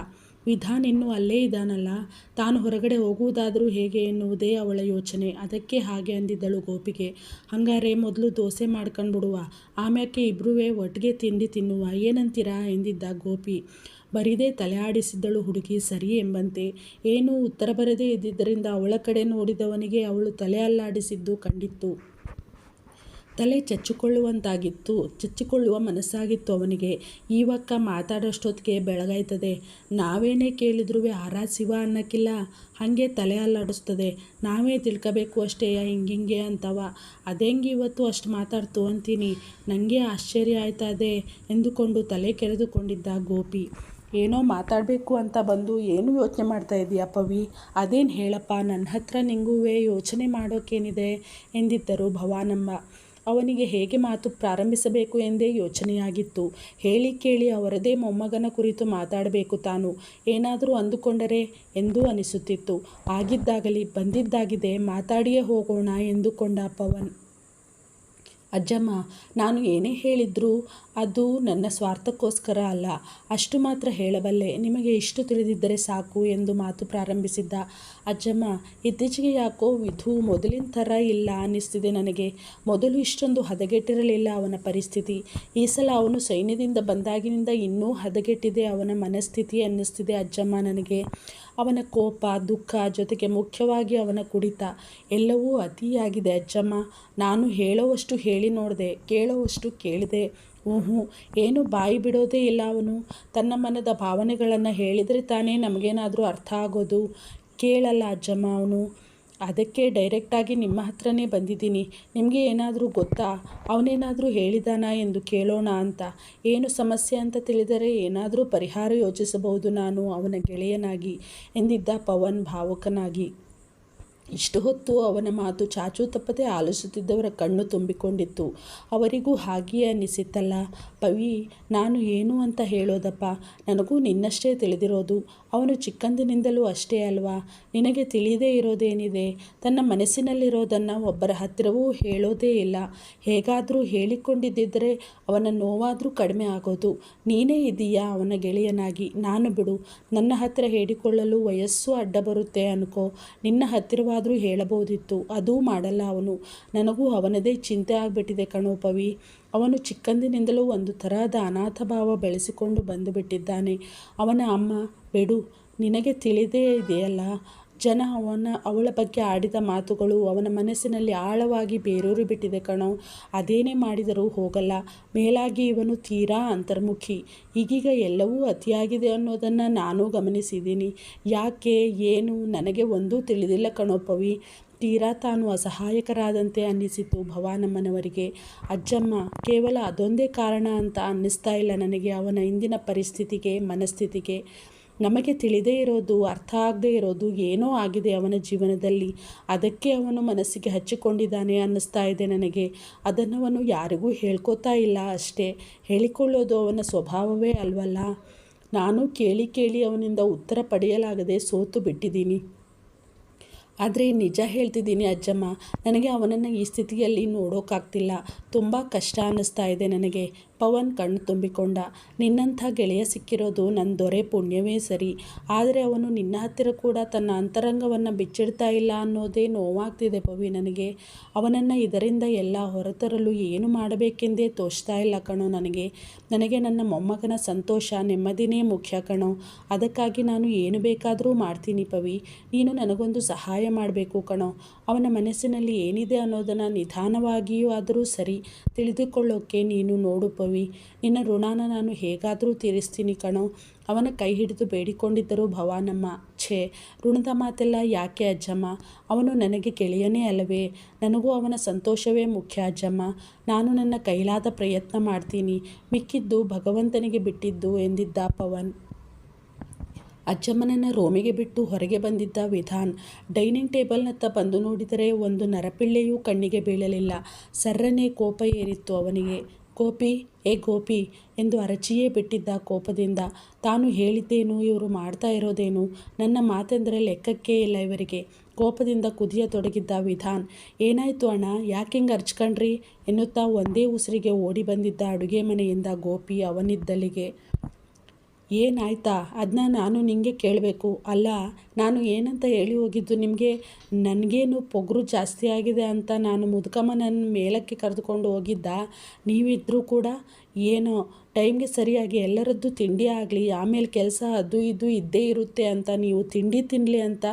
ವಿಧಾನ್ ಇನ್ನೂ ಅಲ್ಲೇ ಇದ್ದಾನಲ್ಲ ತಾನು ಹೊರಗಡೆ ಹೋಗುವುದಾದರೂ ಹೇಗೆ ಎನ್ನುವುದೇ ಅವಳ ಯೋಚನೆ. ಅದಕ್ಕೆ ಹಾಗೆ ಅಂದಿದ್ದಳು ಗೋಪಿಗೆ. ಹಂಗಾರೆ ಮೊದಲು ದೋಸೆ ಮಾಡ್ಕೊಂಡ್ಬಿಡುವ. ಆಮ್ಯಾಕೆ ಇಬ್ಬರೂ ಒಟ್ಟಿಗೆ ತಿಂಡಿ ತಿನ್ನುವ? ಏನಂತೀರಾ ಎಂದಿದ್ದ ಗೋಪಿ. ಬರಿದೇ ತಲೆ ಆಡಿಸಿದ್ದಳು ಹುಡುಗಿ ಸರಿ ಎಂಬಂತೆ. ಏನೂ ಉತ್ತರ ಬರದೇ ಇದ್ದಿದ್ದರಿಂದ ಅವಳ ಕಡೆ ನೋಡಿದವನಿಗೆ ಅವಳು ತಲೆ ಅಲ್ಲಾಡಿಸಿದ್ದು ಕಂಡಿತ್ತು. ತಲೆ ಚಚ್ಚಿಕೊಳ್ಳುವಂತಾಗಿತ್ತು, ಚಚ್ಚಿಕೊಳ್ಳುವ ಮನಸ್ಸಾಗಿತ್ತು ಅವನಿಗೆ. ಈವಕ್ಕ ಮಾತಾಡೋಷ್ಟೊತ್ತಿಗೆ ಬೆಳಗಾಯ್ತದೆ. ನಾವೇನೇ ಕೇಳಿದ್ರೂ ಆರ ಶಿವ ಅನ್ನಕ್ಕಿಲ್ಲ. ಹಾಗೆ ತಲೆ ಅಲ್ಲಾಡಿಸ್ತದೆ. ನಾವೇ ತಿಳ್ಕೋಬೇಕು ಅಷ್ಟೇ, ಹಿಂಗಿಂಗೆ ಅಂತವ. ಅದೇಂಗೆ ಇವತ್ತು ಅಷ್ಟು ಮಾತಾಡ್ತು ಅಂತೀನಿ. ನನಗೆ ಆಶ್ಚರ್ಯ ಆಯ್ತದೆ ಎಂದುಕೊಂಡು ತಲೆ ಕೆರೆದುಕೊಂಡಿದ್ದ ಗೋಪಿ. ಏನೋ ಮಾತಾಡಬೇಕು ಅಂತ ಬಂದು ಏನು ಯೋಚನೆ ಮಾಡ್ತಾ ಇದೀಯಾ ಪವಿ? ಅದೇನು ಹೇಳಪ್ಪ ನನ್ನ ಹತ್ರ ನಿಂಗುವೆ ಯೋಚನೆ ಮಾಡೋಕ್ಕೇನಿದೆ ಎಂದಿದ್ದರು ಭವಾನಮ್ಮ. ಅವನಿಗೆ ಹೇಗೆ ಮಾತು ಪ್ರಾರಂಭಿಸಬೇಕು ಎಂದೇ ಯೋಚನೆಯಾಗಿತ್ತು. ಹೇಳಿ ಕೇಳಿ ಅವರದೇ ಮೊಮ್ಮಗನ ಕುರಿತು ಮಾತಾಡಬೇಕು ತಾನು. ಏನಾದರೂ ಅಂದುಕೊಂಡರೆ ಎಂದೂ ಅನಿಸುತ್ತಿತ್ತು. ಆಗಿದ್ದಾಗಲಿ, ಬಂದಿದ್ದಾಗಿದೆ, ಮಾತಾಡಿಯೇ ಹೋಗೋಣ ಎಂದುಕೊಂಡ ಪವನ್. ಅಜ್ಜಮ್ಮ, ನಾನು ಏನೇ ಹೇಳಿದರೂ ಅದು ನನ್ನ ಸ್ವಾರ್ಥಕ್ಕೋಸ್ಕರ ಅಲ್ಲ. ಅಷ್ಟು ಮಾತ್ರ ಹೇಳಬಲ್ಲೆ. ನಿಮಗೆ ಇಷ್ಟು ತಿಳಿದಿದ್ದರೆ ಸಾಕು ಎಂದು ಮಾತು ಪ್ರಾರಂಭಿಸಿದ್ದ ಅಜ್ಜಮ್ಮ, ಇತ್ತೀಚೆಗೆ ಯಾಕೋ ವಿಧು ಮೊದಲಿನ ಥರ ಇಲ್ಲ ಅನ್ನಿಸ್ತಿದೆ ನನಗೆ. ಮೊದಲು ಇಷ್ಟೊಂದು ಹದಗೆಟ್ಟಿರಲಿಲ್ಲ ಅವನ ಪರಿಸ್ಥಿತಿ. ಈ ಸಲ ಅವನು ಸೈನ್ಯದಿಂದ ಬಂದಾಗಿನಿಂದ ಇನ್ನೂ ಹದಗೆಟ್ಟಿದೆ ಅವನ ಮನಸ್ಥಿತಿ ಅನ್ನಿಸ್ತಿದೆ ಅಜ್ಜಮ್ಮ ನನಗೆ. ಅವನ ಕೋಪ, ದುಃಖ ಜೊತೆಗೆ ಮುಖ್ಯವಾಗಿ ಅವನ ಕುಡಿತ ಎಲ್ಲವೂ ಅತಿಯಾಗಿದೆ ಅಜ್ಜಮ್ಮ. ನಾನು ಹೇಳೋವಷ್ಟು ಹೇಳಿ ನೋಡಿದೆ, ಕೇಳೋವಷ್ಟು ಕೇಳಿದೆ. ಹ್ಞೂ ಏನು ಬಾಯಿ ಬಿಡೋದೇ ಇಲ್ಲ ಅವನು. ತನ್ನ ಮನದ ಭಾವನೆಗಳನ್ನು ಹೇಳಿದರೆ ತಾನೇ ನಮಗೇನಾದರೂ ಅರ್ಥ ಆಗೋದು. ಕೇಳಲ್ಲ ಅಜ್ಜಮ್ಮ ಅವನು. ಅದಕ್ಕೆ ಡೈರೆಕ್ಟಾಗಿ ನಿಮ್ಮ ಹತ್ರನೇ ಬಂದಿದ್ದೀನಿ. ನಿಮಗೆ ಏನಾದರೂ ಗೊತ್ತಾ? ಅವನೇನಾದರೂ ಹೇಳಿದಾನಾ ಎಂದು ಕೇಳೋಣ ಅಂತ. ಏನು ಸಮಸ್ಯೆ ಅಂತ ತಿಳಿದರೆ ಏನಾದರೂ ಪರಿಹಾರ ಯೋಚಿಸಬಹುದು ನಾನು ಅವನ ಗೆಳೆಯನಾಗಿ ಎಂದಿದ್ದ ಪವನ್ ಭಾವುಕನಾಗಿ. ಇಷ್ಟು ಹೊತ್ತು ಅವನ ಮಾತು ಚಾಚು ತಪ್ಪದೆ ಆಲಿಸುತ್ತಿದ್ದವರ ಕಣ್ಣು ತುಂಬಿಕೊಂಡಿತ್ತು. ಅವರಿಗೂ ಹಾಗೆಯೇ ಅನ್ನಿಸಿತ್ತಲ್ಲ ಪವಿ, ನಾನು ಏನು ಅಂತ ಹೇಳೋದಪ್ಪ? ನನಗೂ ನಿನ್ನಷ್ಟೇ ತಿಳಿದಿರೋದು. ಅವನು ಚಿಕ್ಕಂದಿನಿಂದಲೂ ಅಷ್ಟೇ ಅಲ್ವಾ? ನಿನಗೆ ತಿಳಿಯದೇ ಇರೋದೇನಿದೆ? ತನ್ನ ಮನಸ್ಸಿನಲ್ಲಿರೋದನ್ನು ಒಬ್ಬರ ಹತ್ತಿರವೂ ಹೇಳೋದೇ ಇಲ್ಲ. ಹೇಗಾದರೂ ಹೇಳಿಕೊಂಡಿದ್ದರೆ ಅವನ ನೋವಾದರೂ ಕಡಿಮೆ ಆಗೋದು. ನೀನೇ ಇದೀಯಾ ಅವನ ಗೆಳೆಯನಾಗಿ? ನಾನು ಬಿಡು. ನನ್ನ ಹತ್ತಿರ ಹೇಳಿಕೊಳ್ಳಲು ವಯಸ್ಸು ಅಡ್ಡ ಬರುತ್ತೆ ಅನ್ಕೋ. ನಿನ್ನ ಹತ್ತಿರವಾದರೂ ಹೇಳಬಹುದಿತ್ತು. ಅದೂ ಮಾಡಲ್ಲ ಅವನು. ನನಗೂ ಅವನದೇ ಚಿಂತೆ ಆಗಿಬಿಟ್ಟಿದೆ ಕಣೋ ಪವಿ. ಅವನು ಚಿಕ್ಕಂದಿನಿಂದಲೂ ಒಂದು ತರಹದ ಅನಾಥ ಭಾವ ಬೆಳೆಸಿಕೊಂಡು ಬಂದುಬಿಟ್ಟಿದ್ದಾನೆ. ಅವನ ಅಮ್ಮ, ಬಿಡು, ನಿನಗೆ ತಿಳಿದೇ ಇದೆಯಲ್ಲ? ಜನ ಅವನ, ಅವಳ ಬಗ್ಗೆ ಆಡಿದ ಮಾತುಗಳು ಅವನ ಮನಸ್ಸಿನಲ್ಲಿ ಆಳವಾಗಿ ಬೇರೂರಿ ಬಿಟ್ಟಿದೆ ಕಣೋ. ಅದೇನೇ ಮಾಡಿದರೂ ಹೋಗಲ್ಲ. ಮೇಲಾಗಿ ಇವನು ತೀರಾ ಅಂತರ್ಮುಖಿ. ಈಗೀಗ ಎಲ್ಲವೂ ಅತಿಯಾಗಿದೆ ಅನ್ನೋದನ್ನು ನಾನು ಗಮನಿಸಿದ್ದೀನಿ. ಯಾಕೆ, ಏನು, ನನಗೆ ಒಂದೂ ತಿಳಿದಿಲ್ಲ ಕಣೋ ಪವಿ. ತೀರಾ ತಾನು ಅಸಹಾಯಕರಾದಂತೆ ಅನ್ನಿಸಿತು ಭವಾನಮ್ಮನವರಿಗೆ. ಅಜ್ಜಮ್ಮ, ಕೇವಲ ಅದೊಂದೇ ಕಾರಣ ಅಂತ ಅನ್ನಿಸ್ತಾ ಇಲ್ಲ ನನಗೆ ಅವನ ಇಂದಿನ ಪರಿಸ್ಥಿತಿಗೆ, ಮನಸ್ಥಿತಿಗೆ. ನಮಗೆ ತಿಳಿದೇ ಇರೋದು, ಅರ್ಥ ಆಗದೇ ಇರೋದು ಏನೋ ಆಗಿದೆ ಅವನ ಜೀವನದಲ್ಲಿ. ಅದಕ್ಕೆ ಅವನು ಮನಸ್ಸಿಗೆ ಹಚ್ಚಿಕೊಂಡಿದ್ದಾನೆ ಅನ್ನಿಸ್ತಾ ಇದೆ ನನಗೆ. ಅದನ್ನು ಅವನು ಯಾರಿಗೂ ಹೇಳ್ಕೊತಾ ಇಲ್ಲ ಅಷ್ಟೇ. ಹೇಳಿಕೊಳ್ಳೋದು ಅವನ ಸ್ವಭಾವವೇ ಅಲ್ವಲ್ಲ? ನಾನು ಕೇಳಿ ಕೇಳಿ ಅವನಿಂದ ಉತ್ತರ ಪಡೆಯಲಾಗದೆ ಸೋತು ಬಿಟ್ಟಿದ್ದೀನಿ. ಆದರೆ ನಿಜ ಹೇಳ್ತಿದ್ದೀನಿ ಅಜ್ಜಮ್ಮ, ನನಗೆ ಅವನನ್ನು ಈ ಸ್ಥಿತಿಯಲ್ಲಿ ನೋಡೋಕ್ಕಾಗ್ತಿಲ್ಲ ತುಂಬ ಕಷ್ಟ ಅನ್ನಿಸ್ತಾ ಇದೆ ನನಗೆ. ಪವನ್ ಕಣ್ಣು ತುಂಬಿಕೊಂಡ. ನಿನ್ನಂಥ ಗೆಳೆಯ ಸಿಕ್ಕಿರೋದು ನನ್ನ ದೊರೆ ಪುಣ್ಯವೇ ಸರಿ. ಆದರೆ ಅವನು ನಿನ್ನ ಹತ್ತಿರ ಕೂಡ ತನ್ನ ಅಂತರಂಗವನ್ನು ಬಿಚ್ಚಿಡ್ತಾ ಇಲ್ಲ ಅನ್ನೋದೇ ನೋವಾಗ್ತಿದೆ ಪವಿ ನನಗೆ. ಅವನನ್ನು ಇದರಿಂದ ಎಲ್ಲ ಹೊರತರಲು ಏನು ಮಾಡಬೇಕೆಂದೇ ತೋಚ್ತಾ ಇಲ್ಲ ಕಣೋ ನನಗೆ. ನನಗೆ ನನ್ನ ಮೊಮ್ಮಗನ ಸಂತೋಷ, ನೆಮ್ಮದಿನೇ ಮುಖ್ಯ ಕಣೋ. ಅದಕ್ಕಾಗಿ ನಾನು ಏನು ಬೇಕಾದರೂ ಮಾಡ್ತೀನಿ ಪವಿ. ನೀನು ನನಗೊಂದು ಸಹಾಯ ಮಾಡಬೇಕು ಕಣೋ. ಅವನ ಮನಸ್ಸಿನಲ್ಲಿ ಏನಿದೆ ಅನ್ನೋದನ್ನು ನಿಧಾನವಾಗಿಯೂ ಆದರೂ ಸರಿ ತಿಳಿದುಕೊಳ್ಳೋಕ್ಕೆ ನೀನು ನೋಡು ಪವಿ ನಿನ್ನ ಋಣಾನ ನಾನು ಹೇಗಾದರೂ ತೀರಿಸ್ತೀನಿ ಕಣೋ. ಅವನ ಕೈ ಹಿಡಿದು ಬೇಡಿಕೊಂಡಿದ್ದರು ಭವಾನಮ್ಮ, ಛೇ, ಋಣದ ಮಾತೆಲ್ಲ ಯಾಕೆ ಅಜ್ಜಮ್ಮ? ಅವನು ನನಗೆ ಗೆಳೆಯನೇ ಅಲ್ಲವೇ? ನನಗೂ ಅವನ ಸಂತೋಷವೇ ಮುಖ್ಯ ಅಜ್ಜಮ್ಮ. ನಾನು ನನ್ನ ಕೈಲಾದ ಪ್ರಯತ್ನ ಮಾಡ್ತೀನಿ. ಮಿಕ್ಕಿದ್ದು ಭಗವಂತನಿಗೆ ಬಿಟ್ಟಿದ್ದು ಎಂದಿದ್ದ ಪವನ್. ಅಜ್ಜಮ್ಮನನ್ನು ರೋಮಿಗೆ ಬಿಟ್ಟು ಹೊರಗೆ ಬಂದಿದ್ದ ವಿಧಾನ್, ಡೈನಿಂಗ್ ಟೇಬಲ್ನತ್ತ ಬಂದು ನೋಡಿದರೆ ಒಂದು ನರಪಿಳ್ಳೆಯೂ ಕಣ್ಣಿಗೆ ಬೀಳಲಿಲ್ಲ. ಸರ್ರನೇ ಕೋಪ ಏರಿತ್ತು ಅವನಿಗೆ. ಗೋಪಿ, ಏ ಗೋಪಿ ಎಂದು ಅರಚಿಯೇ ಬಿಟ್ಟಿದ್ದ ಕೋಪದಿಂದ ತಾನು ಹೇಳಿದ್ದೇನು, ಇವರು ಮಾಡ್ತಾ ಇರೋದೇನು? ನನ್ನ ಮಾತೆಂದರೆ ಲೆಕ್ಕಕ್ಕೇ ಇಲ್ಲ ಇವರಿಗೆ. ಕೋಪದಿಂದ ಕುದಿಯ ತೊಡಗಿದ್ದ ವಿಧಾನ್, ಏನಾಯಿತು ಅಣ್ಣ ಯಾಕಿಂಗೆ ಅರ್ಚ್ಕಂಡ್ರಿ? ಎನ್ನುತ್ತಾ ಒಂದೇ ಉಸಿರಿಗೆ ಓಡಿ ಬಂದಿದ್ದ ಅಡುಗೆ ಮನೆಯಿಂದ ಗೋಪಿ ಅವನಿದ್ದಲ್ಲಿಗೆ. ಏನಾಯ್ತಾ ಅದನ್ನ ನಾನು ನಿಂಗೆ ಕೇಳಬೇಕು. ಅಲ್ಲ ನಾನು ಏನಂತ ಹೇಳಿ ಹೋಗಿದ್ದು, ನಿಮಗೆ ನನಗೇನು ಪೊಗರು ಜಾಸ್ತಿ ಆಗಿದೆ ಅಂತ ನಾನು ಮುದುಕಮ್ಮನನ್ನು ಮೇಲಕ್ಕೆ ಕರೆದುಕೊಂಡು ಹೋಗಿದ್ದ ನೀವಿದ್ದರೂ ಕೂಡ ಏನೋ ಟೈಮ್ಗೆ ಸರಿಯಾಗಿ ಎಲ್ಲರದ್ದು ತಿಂಡಿ ಆಗಲಿ, ಆಮೇಲೆ ಕೆಲಸ ಅದು ಇದು ಇದ್ದೇ ಇರುತ್ತೆ ಅಂತ ನೀವು ತಿಂಡಿ ತಿನ್ನಲಿ ಅಂತ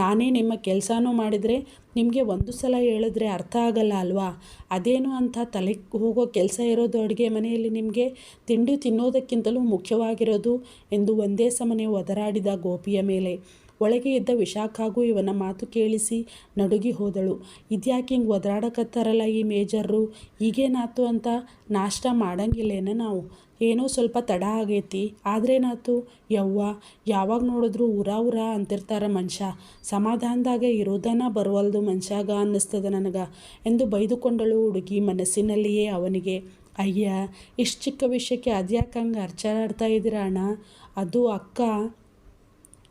ನಾನೇ ನಿಮ್ಮ ಕೆಲಸನೂ ಮಾಡಿದರೆ ನಿಮಗೆ ಒಂದು ಸಲ ಹೇಳಿದ್ರೆ ಅರ್ಥ ಆಗಲ್ಲ ಅಲ್ವಾ? ಅದೇನು ಅಂತ ತಲೆ ಹೋಗೋ ಕೆಲಸ ಇರೋದು ಅಡುಗೆ ಮನೆಯಲ್ಲಿ ನಿಮಗೆ ತಿಂಡಿ ತಿನ್ನೋದಕ್ಕಿಂತಲೂ ಮುಖ್ಯವಾಗಿರೋದು ಎಂದು ಒಂದೇ ಸಮನೆ ಒದರಾಡಿದ ಗೋಪಿಯ ಮೇಲೆ. ಒಳಗೆ ಇದ್ದ ವಿಶಾಖಾಗೂ ಇವನ ಮಾತು ಕೇಳಿಸಿ ನಡುಗಿ ಹೋದಳು. ಇದ್ಯಾಕೆ ಹಿಂಗೆ ಒದರಾಡಕತ್ತಾರಲ್ಲ ಈ ಮೇಜರ್ರು? ಈಗೇನಾಯ್ತು ಅಂತ ನಾಷ್ಟ ಮಾಡಂಗಿಲ್ಲೇನ ನಾವು? ಏನೋ ಸ್ವಲ್ಪ ತಡ ಆಗೈತಿ. ಆದ್ರೇನಾಯ್ತು ಯವ್ವ, ಯಾವಾಗ ನೋಡಿದ್ರು ಉರ ಉರ ಅಂತಿರ್ತಾರ ಮನುಷ್ಯ. ಸಮಾಧಾನದಾಗ ಇರೋದನ ಬರುವಲ್ದು ಮನುಷ್ಯಾಗ ಅನ್ನಿಸ್ತದ ನನಗೆ ಎಂದು ಬೈದುಕೊಂಡಳು ಹುಡುಗಿ ಮನಸ್ಸಿನಲ್ಲಿಯೇ ಅವನಿಗೆ. ಅಯ್ಯ, ಇಷ್ಟು ಚಿಕ್ಕ ವಿಷಯಕ್ಕೆ ಅದ್ಯಾಕೆ ಹಂಗೆ ಅರ್ಚಾಡ್ತಾ ಇದ್ದೀರ ಅಣ್ಣ? ಅದು ಅಕ್ಕ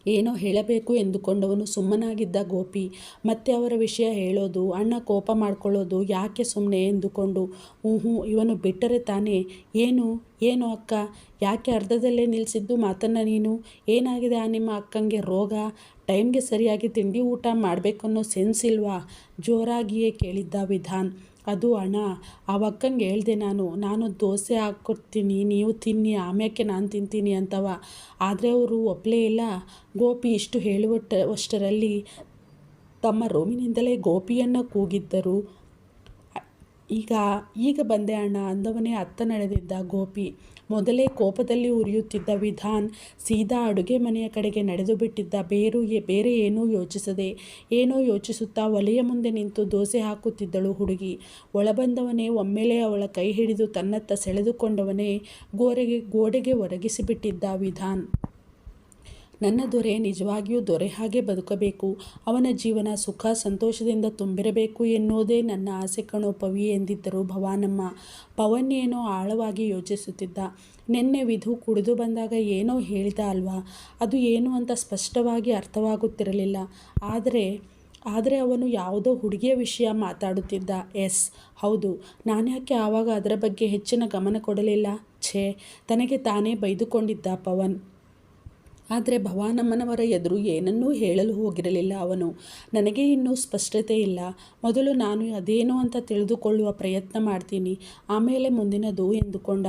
ಏನೋ ಹೇಳಬೇಕು ಎಂದುಕೊಂಡವನು ಸುಮ್ಮನಾಗಿದ್ದ ಗೋಪಿ. ಮತ್ತೆ ಅವರ ವಿಷಯ ಹೇಳೋದು, ಅಣ್ಣ ಕೋಪ ಮಾಡ್ಕೊಳ್ಳೋದು ಯಾಕೆ ಸುಮ್ಮನೆ ಎಂದುಕೊಂಡು ಹ್ಞೂ ಇವನು ಬಿಟ್ಟರೆ ತಾನೇ? ಏನು? ಏನು ಅಕ್ಕ? ಯಾಕೆ ಅರ್ಧದಲ್ಲೇ ನಿಲ್ಲಿಸಿದ್ದು ಮಾತನ್ನು ನೀನು? ಏನಾಗಿದೆ ಆ ನಿಮ್ಮ ಅಕ್ಕಂಗೆ ರೋಗ? ಟೈಮ್ಗೆ ಸರಿಯಾಗಿ ತಿಂಡಿ ಊಟ ಮಾಡಬೇಕನ್ನೋ ಸೆನ್ಸ್ ಇಲ್ವಾ? ಜೋರಾಗಿಯೇ ಕೇಳಿದ್ದ ವಿಧಾನ್. ಅದು ಅಣ್ಣ ಅಕ್ಕಂಗೆ ಹೇಳ್ದೆ ನಾನು ನಾನು ದೋಸೆ ಹಾಕ್ಕೊಡ್ತೀನಿ, ನೀವು ತಿನ್ನಿ, ಆಮ್ಯಾಕೆ ನಾನು ತಿಂತೀನಿ ಅಂತವ. ಆದರೆ ಅವರು ಒಪ್ಪಲೇ ಇಲ್ಲ. ಗೋಪಿ ಇಷ್ಟು ಹೇಳುವಟ್ಟ, ಅಷ್ಟರಲ್ಲಿ ತಮ್ಮ ರೂಮಿನಿಂದಲೇ ಗೋಪಿಯನ್ನು ಕೂಗಿದ್ದರು. ಈಗ ಈಗ ಬಂದೆ ಅಣ್ಣ, ಅಂದವನೇ ಅತ್ತ ನಡೆದಿದ್ದ ಗೋಪಿ. ಮೊದಲೇ ಕೋಪದಲ್ಲಿ ಉರಿಯುತ್ತಿದ್ದ ವಿಧಾನ್ ಸೀದಾ ಅಡುಗೆ ಮನೆಯ ಕಡೆಗೆ ನಡೆದು ಬಿಟ್ಟಿದ್ದ ಬೇರು ಬೇರೆ ಏನೂ ಯೋಚಿಸದೆ, ಏನೋ ಯೋಚಿಸುತ್ತಾ ಒಲೆಯ ಮುಂದೆ ನಿಂತು ದೋಸೆ ಹಾಕುತ್ತಿದ್ದಳು ಹುಡುಗಿ. ಒಳಬಂದವನೇ ಒಮ್ಮೆಲೆ ಅವಳ ಕೈ ಹಿಡಿದು ತನ್ನತ್ತ ಸೆಳೆದುಕೊಂಡವನೇ ಗೋರೆಗೆ, ಗೋಡೆಗೆ ಒರಗಿಸಿಬಿಟ್ಟಿದ್ದ ವಿಧಾನ್. ನನ್ನ ದೊರೆ ನಿಜವಾಗಿಯೂ ದೊರೆ ಹಾಗೆ ಬದುಕಬೇಕು. ಅವನ ಜೀವನ ಸುಖ ಸಂತೋಷದಿಂದ ತುಂಬಿರಬೇಕು ಎನ್ನುವುದೇ ನನ್ನ ಆಸೆ ಕಣೋ ಪವಿ ಎಂದಿದ್ದರು ಭವಾನಮ್ಮ. ಪವನ್ ಏನೋ ಆಳವಾಗಿ ಯೋಚಿಸುತ್ತಿದ್ದ. ನಿನ್ನೆ ವಿಧು ಕುಡಿದು ಬಂದಾಗ ಏನೋ ಹೇಳಿದ ಅಲ್ವಾ? ಅದು ಏನು ಅಂತ ಸ್ಪಷ್ಟವಾಗಿ ಅರ್ಥವಾಗುತ್ತಿರಲಿಲ್ಲ. ಆದರೆ ಆದರೆ ಅವನು ಯಾವುದೋ ಹುಡುಗಿಯ ವಿಷಯ ಮಾತಾಡುತ್ತಿದ್ದ. ಎಸ್, ಹೌದು. ನಾನ್ಯಾಕೆ ಆವಾಗ ಅದರ ಬಗ್ಗೆ ಹೆಚ್ಚಿನ ಗಮನ ಕೊಡಲಿಲ್ಲ? ಛೇ, ತನಗೆ ತಾನೇ ಬೈದುಕೊಂಡಿದ್ದ ಪವನ್. ಆದರೆ ಭವಾನಮ್ಮನವರ ಎದುರು ಏನನ್ನೂ ಹೇಳಲು ಹೋಗಿರಲಿಲ್ಲ ಅವನು. ನನಗೆ ಇನ್ನೂ ಸ್ಪಷ್ಟತೆ ಇಲ್ಲ. ಮೊದಲು ನಾನು ಅದೇನು ಅಂತ ತಿಳಿದುಕೊಳ್ಳುವ ಪ್ರಯತ್ನ ಮಾಡ್ತೀನಿ. ಆಮೇಲೆ ಮುಂದಿನದು ಎಂದುಕೊಂಡ.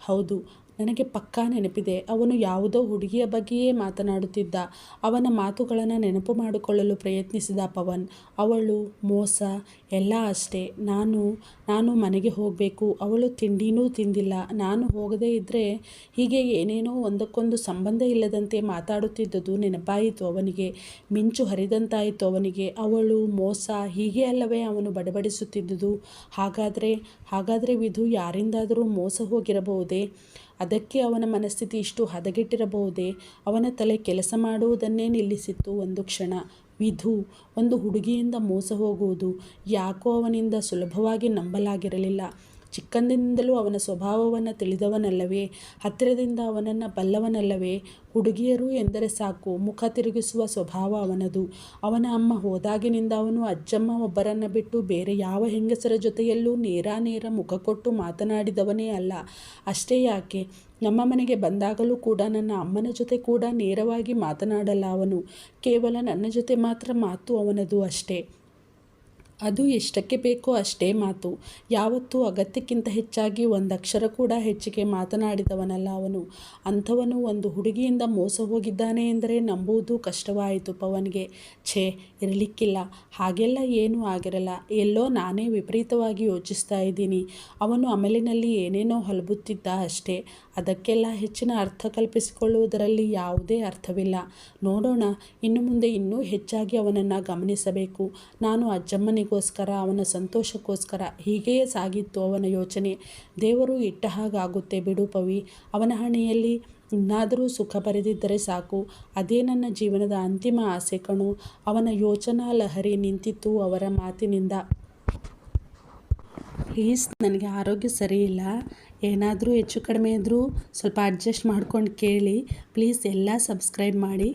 ಹೌದು ನನಗೆ ಪಕ್ಕಾ ನೆನಪಿದೆ. ಅವನು ಯಾವುದೋ ಹುಡುಗಿಯ ಬಗ್ಗೆಯೇ ಮಾತನಾಡುತ್ತಿದ್ದ. ಅವನ ಮಾತುಗಳನ್ನು ನೆನಪು ಮಾಡಿಕೊಳ್ಳಲು ಪ್ರಯತ್ನಿಸಿದ ಪವನ್. ಅವಳು, ಮೋಸ, ಎಲ್ಲ ಅಷ್ಟೇ. ನಾನು ನಾನು ಮನೆಗೆ ಹೋಗಬೇಕು. ಅವಳು ತಿಂಡಿನೂ ತಿಂದಿಲ್ಲ. ನಾನು ಹೋಗದೇ ಇದ್ದರೆ ಹೀಗೆ ಏನೇನೋ ಒಂದಕ್ಕೊಂದು ಸಂಬಂಧ ಇಲ್ಲದಂತೆ ಮಾತಾಡುತ್ತಿದ್ದುದು ನೆನಪಾಯಿತು ಅವನಿಗೆ. ಮಿಂಚು ಹರಿದಂತಾಯಿತು ಅವನಿಗೆ. ಅವಳು, ಮೋಸ, ಹೀಗೆ ಅಲ್ಲವೇ ಅವನು ಬಡಬಡಿಸುತ್ತಿದ್ದುದು ಹಾಗಾದರೆ ಹಾಗಾದರೆ ವಿಧು ಯಾರಿಂದಾದರೂ ಮೋಸ ಹೋಗಿರಬಹುದೇ? ಅದಕ್ಕೆ ಅವನ ಮನಸ್ಥಿತಿ ಇಷ್ಟು ಹದಗೆಟ್ಟಿರಬಹುದೇ? ಅವನ ತಲೆ ಕೆಲಸ ಮಾಡುವುದನ್ನೇ ನಿಲ್ಲಿಸಿತ್ತು ಒಂದು ಕ್ಷಣ. ವಿಧು, ಒಂದು ಹುಡುಗಿಯಿಂದ ಮೋಸ ಹೋಗುವುದು ಯಾಕೋ ಅವನಿಂದ ಸುಲಭವಾಗಿ ನಂಬಲಾಗಿರಲಿಲ್ಲ. ಚಿಕ್ಕಂದಿನಿಂದಲೂ ಅವನ ಸ್ವಭಾವವನ್ನು ತಿಳಿದವನಲ್ಲವೇ? ಹತ್ತಿರದಿಂದ ಅವನನ್ನು ಬಲ್ಲವನಲ್ಲವೇ? ಹುಡುಗಿಯರು ಎಂದರೆ ಸಾಕು, ಮುಖ ತಿರುಗಿಸುವ ಸ್ವಭಾವ ಅವನದು. ಅವನ ಅಮ್ಮ ಹೋದಾಗಿನಿಂದ ಅವನು ಅಜ್ಜಮ್ಮ ಒಬ್ಬರನ್ನು ಬಿಟ್ಟು ಬೇರೆ ಯಾವ ಹೆಂಗಸರ ಜೊತೆಯಲ್ಲೂ ನೇರ ನೇರ ಮುಖ ಕೊಟ್ಟು ಮಾತನಾಡಿದವನೇ ಅಲ್ಲ. ಅಷ್ಟೇ ಯಾಕೆ? ನಮ್ಮ ಮನೆಗೆ ಬಂದಾಗಲೂ ಕೂಡ ನನ್ನ ಅಮ್ಮನ ಜೊತೆ ಕೂಡ ನೇರವಾಗಿ ಮಾತನಾಡಲ್ಲ ಅವನು. ಕೇವಲ ನನ್ನ ಜೊತೆ ಮಾತ್ರ ಮಾತು ಅವನದು ಅಷ್ಟೇ. ಅದು ಎಷ್ಟಕ್ಕೆ ಬೇಕೋ ಅಷ್ಟೇ ಮಾತು. ಯಾವತ್ತೂ ಅಗತ್ಯಕ್ಕಿಂತ ಹೆಚ್ಚಾಗಿ ಒಂದು ಅಕ್ಷರ ಕೂಡ ಹೆಚ್ಚಿಗೆ ಮಾತನಾಡಿದವನಲ್ಲ ಅವನು. ಅಂಥವನು ಒಂದು ಹುಡುಗಿಯಿಂದ ಮೋಸ ಹೋಗಿದ್ದಾನೆ ಎಂದರೆ ನಂಬುವುದು ಕಷ್ಟವಾಯಿತು ಪವನ್ಗೆ. ಛೇ, ಇರಲಿಕ್ಕಿಲ್ಲ. ಹಾಗೆಲ್ಲ ಏನೂ ಆಗಿರಲ್ಲ. ಎಲ್ಲೋ ನಾನೇ ವಿಪರೀತವಾಗಿ ಯೋಚಿಸ್ತಾ ಇದ್ದೀನಿ. ಅವನು ಅಮಲಿನಲ್ಲಿ ಏನೇನೋ ಹಲಬುತ್ತಿದ್ದ ಅಷ್ಟೇ. ಅದಕ್ಕೆಲ್ಲ ಹೆಚ್ಚಿನ ಅರ್ಥ ಕಲ್ಪಿಸಿಕೊಳ್ಳುವುದರಲ್ಲಿ ಯಾವುದೇ ಅರ್ಥವಿಲ್ಲ. ನೋಡೋಣ, ಇನ್ನು ಮುಂದೆ ಇನ್ನೂ ಹೆಚ್ಚಾಗಿ ಅವನನ್ನು ಗಮನಿಸಬೇಕು. ನಾನು ಅಜ್ಜಮ್ಮನಿಗೋಸ್ಕರ ಅವನ ಸಂತೋಷಕ್ಕೋಸ್ಕರ ಹೀಗೇ ಸಾಗಿತ್ತು ಅವನ ಯೋಚನೆ. ದೇವರು ಇಟ್ಟ ಹಾಗಾಗುತ್ತೆ, ಬಿಡು ಪವಿ. ಅವನ ಹಣೆಯಲ್ಲಿ ಇನ್ನಾದರೂ ಸುಖ ಬರೆದಿದ್ದರೆ ಸಾಕು. ಅದೇ ನನ್ನ ಜೀವನದ ಅಂತಿಮ ಆಸೆ ಕಣು. ಅವನ ಯೋಚನಾ ಲಹರಿ ನಿಂತಿತ್ತು ಅವರ ಮಾತಿನಿಂದ. ಪ್ಲೀಸ್, ನನಗೆ ಆರೋಗ್ಯ ಸರಿ ಇಲ್ಲ. ಏನಾದರೂ ಹೆಚ್ಚು ಕಡಿಮೆ ಇದ್ದರೂ ಸ್ವಲ್ಪ ಅಡ್ಜಸ್ಟ್ ಮಾಡ್ಕೊಂಡು ಕೇಳಿ. ಪ್ಲೀಸ್, ಎಲ್ಲ ಸಬ್ಸ್ಕ್ರೈಬ್ ಮಾಡಿ.